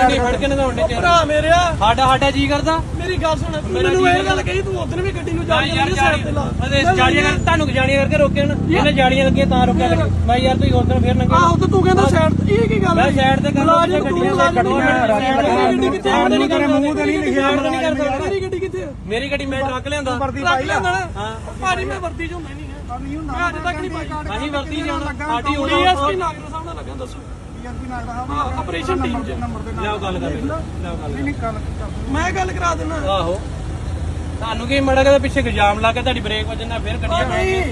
ਗੱਡੀ ਫੜ ਕੇ ਨਗਾਉਣੇ ਚ? ਭਰਾ ਮੇਰਿਆ। ਸਾਡਾ ਸਾਡਾ ਜੀ ਕਰਦਾ? ਮੇਰੀ ਗੱਲ ਸੁਣ ਮੈਨੂੰ ਇਹ ਗੱਲ ਕਹੀ ਤੂੰ ਉਦੋਂ ਵੀ ਗੱਡੀ ਨੂੰ ਜਾ ਯਾਰ ਜਾਲੀ ਅਰੇ ਜਾਲੀਆਂ ਕਰ ਤੁਹਾਨੂੰ ਜਾਲੀਆਂ ਕਰਕੇ ਰੋਕੇ ਨਾ। ਇਹਨੇ ਜਾਲੀਆਂ ਲੱਗੀਆਂ ਤਾਂ ਰੋਕਿਆ ਮੈਂ ਯਾਰ ਤੁਸੀਂ ਹੋਰ ਦਿਨ ਫੇਰ ਨੰਗੇ ਆਹੋ ਤੇ ਤੂੰ ਕਹਿੰਦਾ ਸਾਈਡ ਇਹ ਕੀ ਗੱਲ ਮੈਂ ਸਾਈਡ ਤੇ ਕਰ ਗੱਡੀਆਂ ਗੱਡੀਆਂ ਗੱਡੀ ਕਿੱਥੇ? ਸਾਈਡ ਨਹੀਂ ਕਰ ਮੂੰਹ ਤੇ ਨਹੀਂ ਲਿਖਿਆ ਨਹੀਂ ਕਰਦਾ ਮੇਰੀ ਗੱਡੀ ਕਿੱਥੇ? ਮੇਰੀ ਗੱਡੀ ਮੈਂ ਟਰੱਕ ਲਿਆਂਦਾ ਲੈਂਦਾ ਨਾ। ਹਾਂ। ਭਾਜੀ ਮੈਂ ਵਰਦੀ ਚ ਹੁੰਦਾ ਨਹੀਂ ਹੈ। ਮੈਂ ਅੱਜ ਤੱਕ ਨਹੀਂ ਪਾਈ। ਅਸੀਂ ਵਰਤੀ ਜਾਣਾ ਸਾਡੀ ਹੋਣੀ ਡੀਐਸਪੀ ਨਾਗਰ ਸਾਹਿਬ ਨਾਲ ਲੱਗਾ ਦੱਸੋ। ਹਾਂ ਆਪਰੇਸ਼ਨ ਟੀਮ ਚ। ਲਿਆਓ ਗੱਲ ਕਰ। ਲਿਆਓ ਗੱਲ ਮੈਂ ਗੱਲ ਕਰਾ ਦਿੰਦਾ। ਆਹੋ। ਤੁਹਾਨੂੰ ਕੀ ਮੜਾ ਕੇ ਪਿੱਛੇ ਇਲਜ਼ਾਮ ਲਾ ਕੇ ਤੁਹਾਡੀ ਬ੍ਰੇਕ ਵੱਜਣਾ ਫਿਰ ਗੱਡੀਆਂ ਨਹੀਂ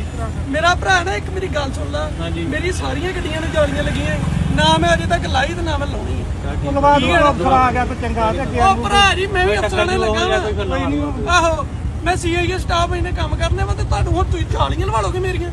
ਮੇਰਾ ਭਰਾ ਨਾ ਇੱਕ ਮੇਰੀ ਗੱਲ ਸੁਣ ਲੈ। ਮੇਰੀ ਸਾਰੀਆਂ ਗੱਡੀਆਂ ਨੂੰ ਜਾਲੀਆਂ ਲੱਗੀਆਂ। ਨਾ ਮੈਂ ਅਜੇ ਤੱਕ ਲਾਈ ਤੇ ਨਾ ਮੈਂ ਲਾਉਣੀ। ਧੰਨਵਾਦ ਅਫਸਰ ਆ ਗਿਆ ਤੇ ਚੰਗਾ ਤੇ ਅੱਗੇ ਉਹ ਭਰਾ ਜੀ ਮੈਂ ਵੀ ਅਫਸਰਾਂ ਨੇ ਲੱਗਾ। ਆਹੋ ਮੈਂ ਸੀਆਈਏ ਸਟਾਫ ਇਹਨੇ ਕੰਮ ਕਰਨੇ ਵਾ ਤੇ ਤੁਹਾਨੂੰ ਹੁਣ ਤੁਸੀਂ ਜਾਲੀਆਂ ਲਵਾ ਲੋਗੇ ਮੇਰੀਆਂ।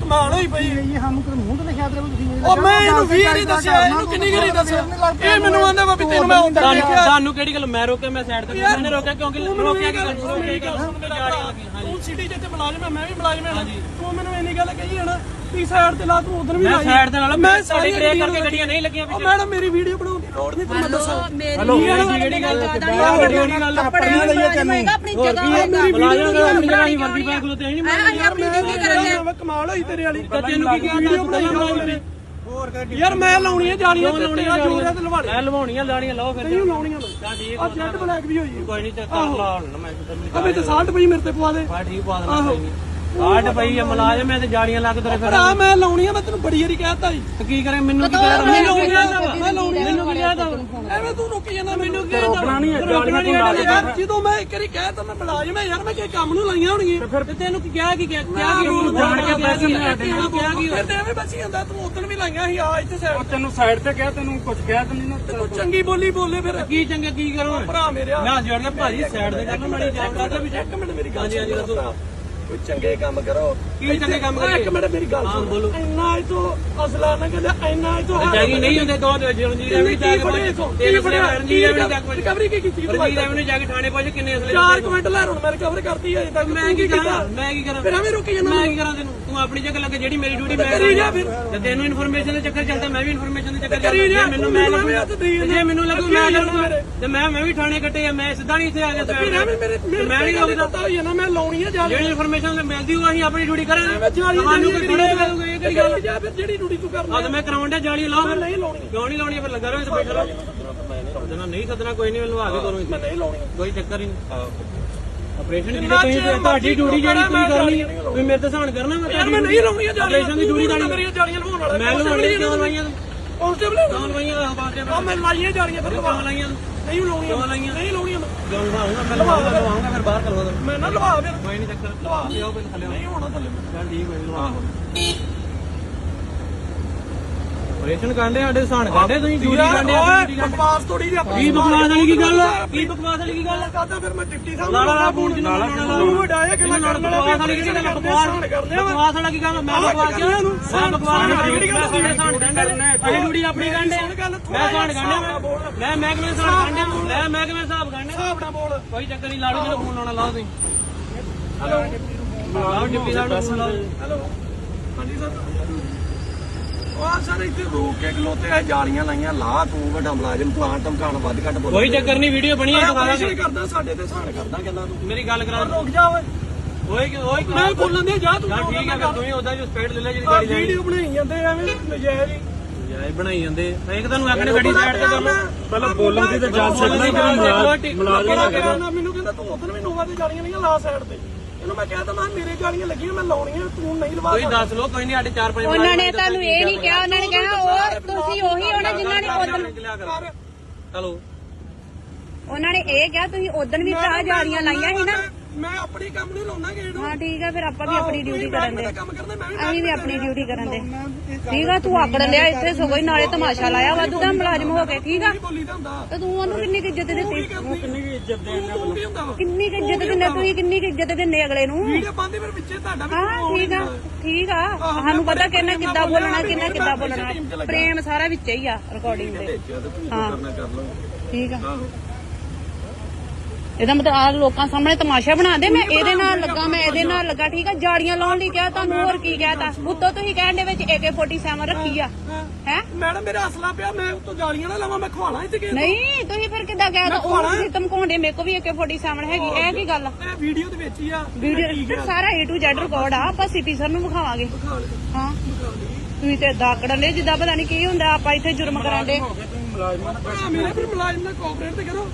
ਕਮਾਲ ਹੋਈ ਪਈ। ਇਹ ਸਾਨੂੰ ਕਿ ਮੂੰਹ ਤੇ ਲਿਖਿਆ ਤੇ ਤੁਸੀਂ ਉਹ ਮੈਂ ਇਹਨੂੰ ਵੀ ਨਹੀਂ ਦੱਸਿਆ ਇਹਨੂੰ ਕਿੰਨੀ ਗਰੀ ਦੱਸਿਆ? ਇਹ ਮੈਨੂੰ ਆਂਦਾ ਵਾ ਵੀ ਤੈਨੂੰ ਮੈਂ ਤੁਹਾਨੂੰ ਦੇਖਿਆ। ਤੁਹਾਨੂੰ ਕਿਹੜੀ ਗੱਲ ਮੈਂ ਰੋਕਿਆ ਮੈਂ ਸਾਈਡ ਤੇ ਮੈंने ਰੋਕਿਆ ਕਿਉਂਕਿ ਰੋਕਿਆ ਕਿ ਮੇਰੀ ਗੱਲ ਸੁਣ ਮੇਰਾ ਭਰਾ। ਤੂੰ ਸਿਟੀ ਜਿੱਥੇ ਮੁਲਾਜ਼ਮ ਹੈ ਮੈਂ ਵੀ ਮੁਲਾਜ਼ਮ ਹਾਂ। ਤੂੰ ਮੈਨੂੰ ਇੰਨੀ ਗੱਲ ਕਹੀ ਹੈ ਨਾ ਤੀ ਸਾਈਡ ਤੇ ਲਾ ਤੂੰ ਉਧਰ ਵੀ ਮੈਂ ਲਾਈ। ਸਾਈਡ ਤੇ ਨਾਲ ਮੈਂ ਮੈਂ ਸਾਡੀ ਬ੍ਰੇਕ ਕਰਕੇ ਗੱਡੀਆਂ ਨਹੀਂ ਲੱਗੀਆਂ ਉਹ ਮੈਡਮ ਮੇਰੀ ਵੀਡੀਓ ਦੀ ਲੋੜ ਨਹੀਂ ਤੁਹਾਨੂੰ ਦੱਸਾਂ ਹਲੋ ਜਿਹੜੀ ਗੱਲ ਜਿਹੜੀ ਗੱਲ ਕੱਪੜਿਆਂ ਲਈ ਤੈਨੂੰ ਆਪਣੀ ਜਗ੍ਹਾ ਹੋਏਗਾ ਬੁਲਾਇਆ ਨਾ ਆਪਣੀ ਜਗ੍ਹਾ ਹੀ ਵਰਦੀ ਪਾ ਖਲੋਤੇ ਨਹੀਂ ਮੈਂ ਆਪਣੀ ਕਰਾਂਗੇ। ਕਮਾਲ ਹੋਈ ਤੇਰੇ ਵਾਲੀ। ਤੈਨੂੰ ਕੀ ਬਣਾਈ ਯਾਰ ਮੈਂ ਲਾਉਣੀ ਹੈ ਜਾਲੀਆਂ ਜੋਰ ਤੇ ਮੈਂ ਲਵਾਉਣੀਆਂ ਲਾਣੀਆਂ ਲਾਓ ਫਿਰ। ਨਹੀਂ ਲਾਉਣੀਆਂ ਮੈਂ। ਤਾਂ ਠੀਕ ਆ ਜੈਟ ਬਲੈਕ ਵੀ ਹੋਈ। ਹੈ ਕੋਈ ਨਹੀਂ ਚੱਕ ਲਾ ਹੁਣ ਮੈਂ ਕਿਤੇ ਨਹੀਂ ਅਬੇ ਤੇ ਸਾਲਟ ਪਈ ਮੇਰੇ ਤੇ ਪਵਾ ਦੇ। ਬਾ ਠੀਕ ਪਾ ਦੇਣਾ ਕੋਈ ਨਹੀਂ ਆਟ ਪਈ ਆ ਮਲਾਜਮ ਐ ਤੇ ਜਾੜੀਆਂ ਲੱਗ ਤੇਰੇ ਫਿਰ ਭਰਾ ਮੈਂ ਲਾਉਣੀ ਆ ਮੈਂ ਤੈਨੂੰ ਬੜੀ ਵਾਰੀ ਕਹਿਤਾ ਜੀ ਤੇ ਕੀ ਕਰੇ ਮੈਨੂੰ ਕੀ ਕਹਿ ਮੈਨੂੰ ਕੀ ਕੀ ਕਹਿਦਾ? ਮੈਂ ਲਾਉਣੀ ਮੈਨੂੰ ਕੀ ਕਹਿਦਾ ਐਵੇਂ ਤੂੰ ਰੁਕ ਜਾਂਦਾ ਮੈਨੂੰ ਕੀ ਹੈ, ਰੋਕਣਾ ਨਹੀਂ ਤੂੰ ਲਾ ਯਾਰ ਜਦੋਂ ਮੈਂ ਇੱਕ ਵਾਰੀ ਕਹਿਤਾ ਮੈਂ ਮੁਲਾਜ਼ਮ ਹੈ ਯਾਰ ਮੈਂ ਕਿਸੇ ਕੰਮ ਨੂੰ ਲਾਈਆਂ ਹੋਣਗੀਆਂ। ਫਿਰ ਤੈਨੂੰ ਕੀ ਕਿਹਾ ਕੀ ਕਿਹਾ? ਕੀ ਤੂੰ ਜਾਣ ਕੇ ਪੈਸੇ ਨਹੀਂ ਆਟੇ ਕਿਹਾ ਕੀ ਫਿਰ ਤੇ ਐਵੇਂ ਬਚੀ ਜਾਂਦਾ ਤੂੰ ਉਦੋਂ ਵੀ ਲਾਈਆਂ ਸੀ ਆ ਇੱਥੇ ਸਾਈਡ ਤੈਨੂੰ ਸਾਈਡ ਤੇ ਕਿਹਾ ਤੈਨੂੰ ਕੁਝ ਕਿਹਾ ਤੈਨੂੰ ਨਾ। ਤੂੰ ਚੰਗੀ ਬੋਲੀ ਬੋਲੇ ਫਿਰ। ਕੀ ਚੰਗਾ ਕੀ ਕਰੋ? ਭਰਾ ਮੇਰਿਆ ਮੈਂ ਜੜ ਕੇ ਭਾਜੀ ਸਾਈਡ ਤੇ ਕਰਨਾ ਮਾੜੀ ਜਾਣ ਕਰਦਾ। ਵੀ ਇੱਕ ਮਿੰਟ ਮੇਰੀ ਗੱਲ ਹਾਂਜੀ ਹਾਂਜੀ ਦੱਸੋ। ਕੋਈ ਚੰਗੇ ਕੰਮ ਕਰੋ। ਕੀ ਚੰਗੇ ਕੰਮ ਓਏ, ਇੱਕ ਕਰੀਏ ਮਿੰਟ ਮੇਰੀ ਗੱਲ ਸੁਣ। ਬੋਲੋ। ਇੰਨਾ ਇਹ ਤੋਂ ਅਸਲਾ ਨਾ ਕਹਿੰਦਾ ਇੰਨਾ ਇਹ ਤੋਂ ਜਾਗੀ ਨਹੀਂ ਹੁੰਦੇ ਦੋ ਜਰਨਜੀਤ ਐਵੇਂ ਜਾ ਕੇ ਤਿੰਨ ਬੜੇ ਰਣਜੀਤ ਐਵੇਂ ਜਾ ਕੇ ਰਿਕਵਰੀ ਕੀ ਕੀਤੀ ਰਣਜੀਤ ਐਵੇਂ ਜਾ ਕੇ ਥਾਣੇ ਪਹੁੰਚ ਕਿੰਨੇ ਅਸਲੇ ਚਾਰ ਕਮੈਂਟ ਲੈ ਹੁਣ ਮੈਂ ਰਿਕਵਰ ਕਰਤੀ ਹੈ ਅਜੇ ਤੱਕ। ਮੈਂ ਕੀ ਕਰਾਂ? ਮੈਂ ਕੀ ਕਰਾਂ? ਫਿਰ ਐਵੇਂ ਰੁਕੀ ਜਾਂਦਾ ਮੈਂ ਕੀ ਕਰਾਂ ਤੈਨੂੰ? ਤੂੰ ਆਪਣੀ ਜਗ੍ਹਾ ਲੱਗੇ ਜਿਹੜੀ ਮੇਰੀ ਡਿਊਟੀ ਮੈਂ ਕਰੀ ਜਾ ਫਿਰ। ਤੇ ਤੈਨੂੰ ਇਨਫੋਰਮੇਸ਼ਨ ਦੇ ਚੱਕਰ ਚੱਲਦਾ ਮੈਂ ਵੀ ਇਨਫੋਰਮੇਸ਼ਨ ਦੇ ਚੱਕਰ ਚੱਲਦਾ। ਮੈਨੂੰ ਮੈਂ ਤੂੰ ਲੱਗੂ ਜੇ ਮੈਨੂੰ ਲੱਗੂ ਮੈਂ ਆ ਲੱਗੂ। ਤੇ ਮੈਂ ਮੈਂ ਵੀ ਥਾਣੇ ਕੱਟੇ ਆ ਮੈਂ ਸਿੱਧਾ ਨਹੀਂ ਇੱਥੇ ਆ ਗਿਆ ਮੈਂ ਨਹੀਂ ਲੱਗਦਾ ਮੈਂ ਲਾਉਣੀ ਹੈ ਜਾ ਜਿਹੜੀ ਇਨਫੋਰਮੇਸ਼ਨ ਮਿਲਦੀ ਹੋਊ ਅਸੀਂ ਆਪਣੀ ਡਿਊਟੀ ਕਰਾਂਗੇ। ਜਾਲੀ ਤੁਹਾਨੂੰ ਕੋਈ ਥੋੜੇ ਮਿਲੂਗਾ ਇਹ ਕਿਹੜੀ ਗੱਲ ਜਾ ਫਿਰ ਜਿਹੜੀ ਡਿਊਟੀ ਤੂੰ ਕਰਨਾ ਤੇ ਮੈਂ ਕਰਾਉਣ ਡਿਆ ਜਾਲੀ ਲਾਓ ਫਿਰ। ਨਹੀਂ ਲਾਉਣੀ। ਕਿਉਂ ਨਹੀਂ ਲਾਉਣੀ ਫਿਰ ਲੱਗਾ ਰਹੋ ਇੱਥੇ ਬੈਠਾ ਰਹੋ। ਨਹੀਂ ਸੱਦਣਾ ਕੋਈ ਨਹੀਂ ਮੈਨੂੰ ਆ ਕੇ ਦੋਨੋਂ ਮੈਂ ਨਹੀਂ ਲਾਉਣੀ। ਕੋਈ ਚੱਕਰ ਨਹੀਂ। ਆਪਰੇਸ਼ਨ ਦੀ ਤੁਸੀਂ ਤੁਹਾਡੀ ਡਿਊਟੀ ਜਿਹੜੀ ਤੁਸੀਂ ਕਰਨੀ ਤੁਸੀਂ ਮੇਰੇ ਤੇ ਸਹਾਨ ਕਰਨਾ ਮੈਂ ਨਹੀਂ ਲਾਉਣੀ ਜਾਲੀਆਂ ਆਪਰੇਸ਼ਨ ਦੀ ਡਿਊਟੀ ਤਾਂ ਮੇਰੀਆਂ ਜਾਲੀਆਂ ਲਵਾਉਣ ਵਾਲਾ ਮੈਂ ਲਵਾਉਣੀ ਕਿਉਂ ਲਾਈਆਂ ਤੂੰ? ਕਾਂਸਟੇਬਲ ਕਿਉਂ ਲਵਾਈਆਂ? ਆ ਬਾਤੇ ਆ ਮੈਂ ਲਾਈਆਂ ਜਾਲੀਆਂ ਫਿਰ ਤੂੰ? ਨਹੀਂ ਲਾਉਣੀਆਂ। ਕਿਉਂ ਲਾਈਆਂ? ਨਹੀਂ ਲਾਉਣੀਆਂ ਮੈਂ। ਲਵਾਉਂਗਾ? ਮੈਂ ਲਵਾਉਂਗਾ ਲਵਾਉਂਗਾ ਫਿਰ ਬਾਹਰ ਕਰਵਾ ਦੋ ਮੈਂ ਨਾ ਲਵਾ ਫਿਰ। ਕੋਈ ਨਹੀਂ ਚੱਕਰ। ਲਵਾ। ਲਿਓ ਪਹਿਲਾਂ ਥੱਲੇ ਨਹੀਂ ਹੋਣਾ ਥੱਲੇ। ਚੱਲ ਠੀਕ ਹੋਈ ਲਵਾ। ਆਪਰੇਸ਼ਨ ਕਾਂਡੇ ਸਾਡੇ ਸਹਾਨ ਕਾਂਡੇ ਤੁਸੀਂ ਡਿਊਟੀ ਕਾਂਡੇ ਓਏ ਬਕਵਾਸ ਥੋੜੀ ਜਿਹੀ ਆਪਣੀ ਕੀ ਬਕਵਾਸ ਵਾਲੀ ਕੀ ਗੱਲ ਕੀ ਬਕਵਾਸ ਵਾਲੀ ਕੀ ਗੱਲ ਕਰਦਾ ਫਿਰ ਮੈਂ ਡਿਪਟੀ ਸਾਹਿਬ ਲਾ ਲਾ ਲਾ ਫੋਨ ਜਿਹਨੂੰ ਲਾਉਣਾ ਲਾ ਤੂੰ ਵਡਾਇਆ ਕਿ ਮੈਂ ਕਰਨ ਵਾਲਾ ਬਕਵਾਸ ਵਾਲੀ ਕੀ ਗੱਲ? ਬਕਵਾਸ? ਬਕਵਾਸ ਵਾਲਾ ਕੀ ਗੱਲ? ਮੈਂ ਬਕਵਾਸ ਕਿਉਂ? ਮੈਂ ਬਕਵਾਸ ਮੈਂ ਤੁਹਾਡੇ ਸਾਨ ਗੰਢੇ ਅਸੀਂ ਡਿਊਟੀ ਆਪਣੀ ਗੰਢੇ ਮੈਂ ਸਾਨ ਗੰਢੇ ਮੈਂ? ਮਹਿਕਮੇ ਸਾਨ ਗੰਢੇ ਮੈਂ ਮਹਿਕਮੇ ਹਿਸਾਬ ਗੰਢੇ ਹਿਸਾਬ ਨਾਲ ਬੋਲ। ਕੋਈ ਚੱਕਰ ਨਹੀਂ ਲਾੜੂ ਮੈਨੂੰ ਫੋਨ ਲਾਉਣਾ ਲਾਓ ਤੁਸੀਂ। ਹੈਲੋ। ਲਾਓ ਡਿਪਟੀ ਸਾਹਿਬ ਨੂੰ ਫੋਨ ਲਾਓ। ਹੈਲੋ। ਹਾਂਜੀ ਸਰ। ਉਹ ਸਰ ਇੱਥੇ ਰੋਕ ਕੇ ਖਲੋਤੇ ਆ ਜਾਲੀਆਂ ਲਾਈਆਂ ਲਾ ਤੂੰ ਵੱਡਾ ਮੁਲਾਜ਼ਮ ਪਲਾਂਟ ਧਮਕਾਣ ਵੱਧ ਘੱਟ ਬੋਲ ਕੋਈ ਚੱਕਰ ਨਹੀਂ ਵੀਡੀਓ ਬਣੀ ਹੈ ਦੁਬਾਰਾ ਆਪਰੇਸ਼ਨ ਕਰਦਾ ਸਾਡੇ ਤੇ ਸਾਨ ਕਰਦਾ ਕਹਿੰਦਾ ਤੂੰ। ਮੇਰੀ ਗੱਲ ਕਰਾ ਰੁਕ ਜਾ ਓਏ। ਓਏ ਕਿ ਓਏ ਮੈਂ ਬੋਲਣ ਦੇ ਜਾ ਤੂੰ ਠੀਕ ਹੈ ਤੂੰ ਹੀ ਉਹਦਾ ਜੋ ਸਪੀਡ ਲੈ ਲੈ ਜਿਹੜੀ ਗਾੜੀ ਜਾਣੀ ਵੀਡੀਓ ਬਣਾਈ ਜਾਂਦੇ ਐਵੇਂ ਨਜਾਇਜ਼ ਹੀ। ਯਾਰ ਬਣਾਈ ਜਾਂਦੇ ਇੱਕ ਤੁਹਾਨੂੰ ਆਖਣੇ ਗੱਡੀ ਸਾਈਡ ਤੇ ਕਰ ਲਓ ਪਹਿਲਾਂ ਬੋਲਣ ਦੀ ਤਾਂ ਜਾ ਸਕਦਾ ਕਿ ਮੁਲਾਜ਼ਮ ਮੈਨੂੰ ਕਹਿੰਦਾ ਤੂੰ ਉਧਰ ਵੀ ਨੋਵਾ ਤੇ ਜਾਲੀਆਂ ਲਈਆਂ ਲਾ ਸਾਈਡ ਤੇ। ਇਹਨੂੰ ਮੈਂ ਕਹਿ ਤਾ ਮੈਂ ਮੇਰੇ ਜਾਲੀਆਂ ਲੱਗੀਆਂ ਮੈਂ ਲਾਉਣੀਆਂ ਤੂੰ ਨਹੀਂ ਲਵਾ ਕੋਈ ਦੱਸ ਲੋ ਕੋਈ ਨਹੀਂ ਸਾਡੇ 4-5 ਉਹਨਾਂ ਨੇ ਤੁਹਾਨੂੰ ਇਹ ਨਹੀਂ ਕਿਹਾ ਉਹਨਾਂ ਨੇ ਕਿਹਾ ਉਹ ਤੁਸੀਂ ਉਹੀ ਹੋਣਾ ਜਿਨ੍ਹਾਂ ਨੇ ਉਦੋਂ ਚਲੋ ਉਹਨਾਂ ਨੇ ਇਹ ਕਿਹਾ ਤੁਸੀਂ ਉਦੋਂ ਵੀ ਭਰਾ ਜਾਲੀਆਂ ਲਾਈਆਂ ਸੀ ਨਾ ਮੈਂ ਆਪਣੀ ਕੰਮ ਨਹੀਂ ਲਾਉਣਾ ਗੇੜ ਹਾਂ ਠੀਕ ਆ ਫਿਰ ਆਪਾਂ ਵੀ ਆਪਣੀ ਡਿਊਟੀ ਕਰਨ ਦੇ। ਕੰਮ ਕਰਦਾ ਮੈਂ ਵੀ ਅਸੀਂ ਵੀ ਆਪਣੀ ਡਿਊਟੀ ਕਰਨ ਦੇ। ਠੀਕ ਆ ਤੂੰ ਆਕੜ ਲਿਆ ਇੱਥੇ ਸਗੋਂ ਹੀ ਨਾਲੇ ਤਮਾਸ਼ਾ ਲਾਇਆ ਵਾਧੂ ਦਾ ਮੁਲਾਜ਼ਮ ਹੋ ਕੇ ਠੀਕ ਆ? ਤੇ ਤੂੰ ਉਹਨੂੰ ਕਿੰਨੀ ਕੁ ਇੱਜ਼ਤ ਦਿੱਤੀ? ਕਿੰਨੀ ਵੀ ਇੱਜ਼ਤ ਦੇਣ ਕੀ ਕਿੰਨੀ ਕੁ ਇੱਜ਼ਤ ਦਿੰਦੇ? ਤੁਸੀਂ ਕਿੰਨੀ ਕੁ ਇੱਜ਼ਤ ਦਿੰਦੇ ਅਗਲੇ ਨੂੰ? ਵੀਡੀਓ ਪਾਉਂਦੇ ਤੁਹਾਡਾ ਵੀ ਠੀਕ ਆ ਠੀਕ ਆ। ਸਾਨੂੰ ਪਤਾ ਕਿੰਨਾ ਕਿੱਦਾਂ ਬੋਲਣਾ ਕਿੰਨਾ ਕਿੱਦਾਂ ਬੋਲਣਾ। ਪ੍ਰੇਮ ਸਾਰਾ ਵਿੱਚ ਹੀ ਆ ਰਿਕਾਰਡਿੰਗ ਦੇ। ਹਾਂ। ਠੀਕ ਆ। ਇਹਦਾ ਮਤਲਬ ਆ ਲੋਕਾਂ ਸਾਹਮਣੇ ਤਮਾਸ਼ਾ ਬਣਾ ਦੇ ਮੈਂ ਇਹਦੇ ਨਾਲ ਲੱਗਾ ਮੈਂ ਇਹਦੇ ਨਾਲ ਲੱਗਾ ਠੀਕ ਆ? ਜਾੜੀਆਂ ਲਾਉਣ ਲਈ ਕਿਹਾ ਤੁਹਾਨੂੰ ਹੋਰ ਕੀ ਕਹਿਤਾ ਉੱਤੋਂ ਤੁਸੀਂ ਕਹਿਣ ਦੇ ਵਿੱਚ AK47 ਰੱਖੀ ਆ। ਹੈ ਮੈਡਮ ਮੇਰਾ ਅਸਲਾ ਪਿਆ ਮੈਂ ਉੱਤੋਂ ਜਾਲੀਆਂ ਨਾ ਲਾਵਾਂ ਮੈਂ ਖਵਾਣਾ ਇੱਥੇ ਕਿਸੇ। ਨਹੀਂ ਤੁਸੀਂ ਫਿਰ ਕਿੱਦਾਂ ਕਹਿਤਾ ਉਹ ਤੁਸੀਂ ਧਮਕਾਉਂਦੇ ਮੇਰੇ ਕੋ ਵੀ AK47 ਹੈਗੀ ਇਹ ਕੀ ਗੱਲ ਇਹ ਵੀਡੀਓ ਦੇ ਵਿੱਚ ਹੀ ਆ ਵੀਡੀਓ ਸਾਰਾ A to Z ਰਿਕਾਰਡ ਆ ਆਪਾਂ ਸੀਪੀ ਸਰ ਨੂੰ ਵਿਖਾਵਾਂਗੇ। ਹਾਂ। ਤੁਸੀਂ ਤੇ ਦਾਕੜਨ ਦੇ ਜਿੱਦਾਂ ਪਤਾ ਨਹੀਂ ਕੀ ਹੁੰਦਾ ਆਪਾਂ ਇੱਥੇ ਜੁਰਮ ਕਰਾਂਦੇ ਭਰਾ ਮੇਰੇ ਫਿਰ ਮੁਲਾਜ਼ਮ ਨਾਲ ਕੋਆਪਰੇਟ ਤੇ ਕਰੋ।